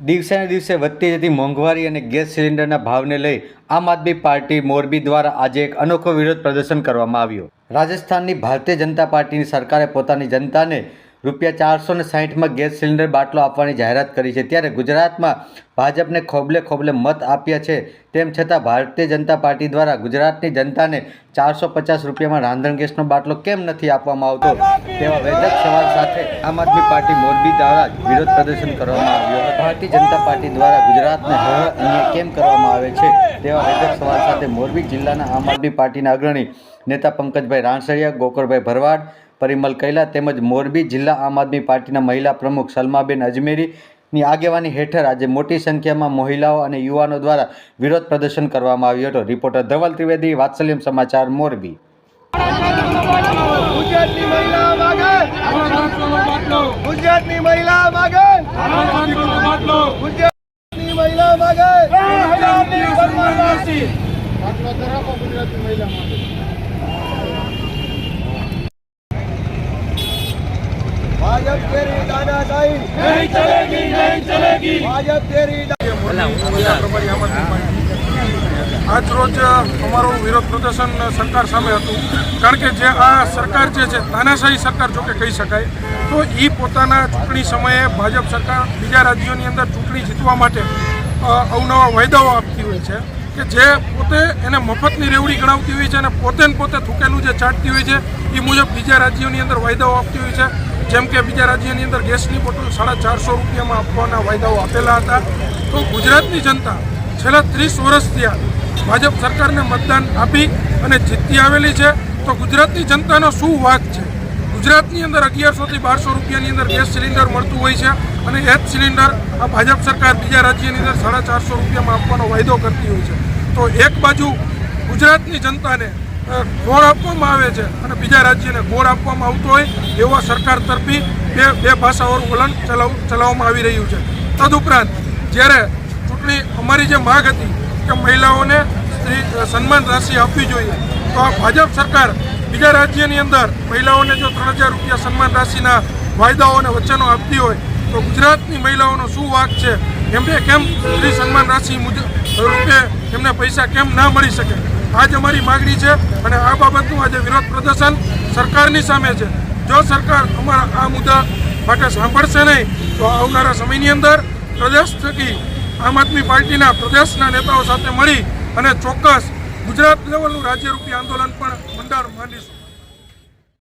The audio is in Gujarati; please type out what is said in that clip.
દિવસે ને દિવસે વધતી જતી મોંઘવારી અને ગેસ સિલિન્ડરના ભાવને લઈ આમ આદમી પાર્ટી મોરબી દ્વારા આજે એક અનોખો વિરોધ પ્રદર્શન કરવામાં આવ્યો. રાજસ્થાનની ભારતીય જનતા પાર્ટીની સરકારે પોતાની જનતાને રૂપિયા ચારસો ને સાહીઠમાં ગેસ સિલિન્ડર બાટલો આપવાની જાહેરાત કરી છે. ત્યારે ગુજરાતમાં ભાજપને ખોબલે ખોબલે મત આપ્યા છે. તેમ છતાં ભારતીય જનતા પાર્ટી દ્વારા ગુજરાતની જનતાને ચારસો પચાસ રૂપિયામાં રાંધણ ગેસનો બાટલો કેમ નથી આપવામાં આવતો? તેવા વેધક સવાલ સાથે આમ આદમી પાર્ટી મોરબી દ્વારા વિરોધ પ્રદર્શન કરવામાં આવ્યું ભારતીય જનતા પાર્ટી દ્વારા ગુજરાતને હવે અન્ય કેમ કરવામાં આવે છે? તેવા વેધક સવાલ સાથે મોરબી જિલ્લાના આમ આદમી પાર્ટીના અગ્રણી નેતા પંકજભાઈ રાણસરિયા, ગોકળભાઈ ભરવાડ પરિમલ કૈલા તેમજ મોરબી જિલ્લા આમ આદમી પાર્ટીના મહિલા પ્રમુખ સલમાબેન અજમેરીની આગેવાની હેઠળ આજે મોટી સંખ્યામાં મહિલાઓ અને યુવાનો દ્વારા વિરોધ પ્રદર્શન કરવામાં આવ્યું હતું રિપોર્ટર ધવલ ત્રિવેદી વાત્સલ્યમ સમાચાર મોરબી ગુજરાતની મહિલા માગે ગુજરાતની મહિલા માગે ગુજરાતની મહિલા માગે ભાજપ તેરી દાદાશાહી नहीं चलेगी नहीं चलेगी भाजप तेरी આજ રોજ અમારું વિરોધ પ્રદર્શન સરકાર સામે હતું. કારણ કે જે આ સરકાર જે છે તાનાશાહી સરકાર જોકે કહી શકાય તો એ પોતાના ચૂંટણી સમયે ભાજપ સરકાર બીજા રાજ્યોની અંદર ચૂંટણી જીતવા માટે અવનવા વાયદાઓ આપતી હોય છે કે જે પોતે એને મફતની રેવડી ગણાવતી હોય છે અને પોતે પોતે થૂકેલું જે ચાટતી હોય છે એ મુજબ બીજા રાજ્યોની અંદર વાયદાઓ આપતી હોય છે. જેમ કે બીજા રાજ્યની અંદર ગેસની બોટલ સાડા ચારસો રૂપિયામાં આપવાના વાયદાઓ આપેલા હતા. તો ગુજરાતની જનતા છેલ્લા ત્રીસ વર્ષ થયા ભાજપ સરકારને મતદાન આપી અને જીતતી આવેલી છે. તો ગુજરાતની જનતાનો શું વાક છે? ગુજરાતની અંદર અગિયારસોથી બારસો રૂપિયાની અંદર ગેસ સિલિન્ડર મળતું હોય છે અને એ જ સિલિન્ડર આ ભાજપ સરકાર બીજા રાજ્યની અંદર સાડા ચારસો રૂપિયામાં આપવાનો વાયદો કરતી હોય છે. તો એક બાજુ ગુજરાતની જનતાને ગોળ આપવામાં આવે છે અને બીજા રાજ્યને ગોળ આપવામાં આવતો હોય એવા સરકાર તરફી બે બે ભાષાઓનું વલણ ચલાવ, ચલાવવામાં આવી રહ્યું છે. તદુપરાંત જ્યારે ચૂંટણી અમારી જે માગ હતી કે મહિલાઓને સ્ત્રી સન્માન રાશિ આપવી જોઈએ, તો આ ભાજપ સરકાર બીજા રાજ્યની અંદર મહિલાઓને જો ત્રણ હજાર રૂપિયા સન્માન રાશિના વાયદાઓ અને વચનો આપતી હોય, તો ગુજરાતની મહિલાઓનો શું વાક છે? એમને કેમ સ્ત્રી સન્માન રાશિ મુજબ રૂપે એમને પૈસા કેમ ના મળી શકે? આજ અમારી માગણી છે અને આ બાબતનું આજે વિરોધ પ્રદર્શન સરકારની સામે છે. જો સરકાર અમારા આ મુદ્દા માટે સાંભળશે નહીં, તો આવનારા સમયની અંદર પ્રદેશ થકી આમ આદમી પાર્ટીના પ્રદેશના નેતાઓ સાથે મળી અને ચોક્કસ ગુજરાત લેવલનું રાજ્યરૂપી આંદોલન પણ મંડાણ માંડીશું.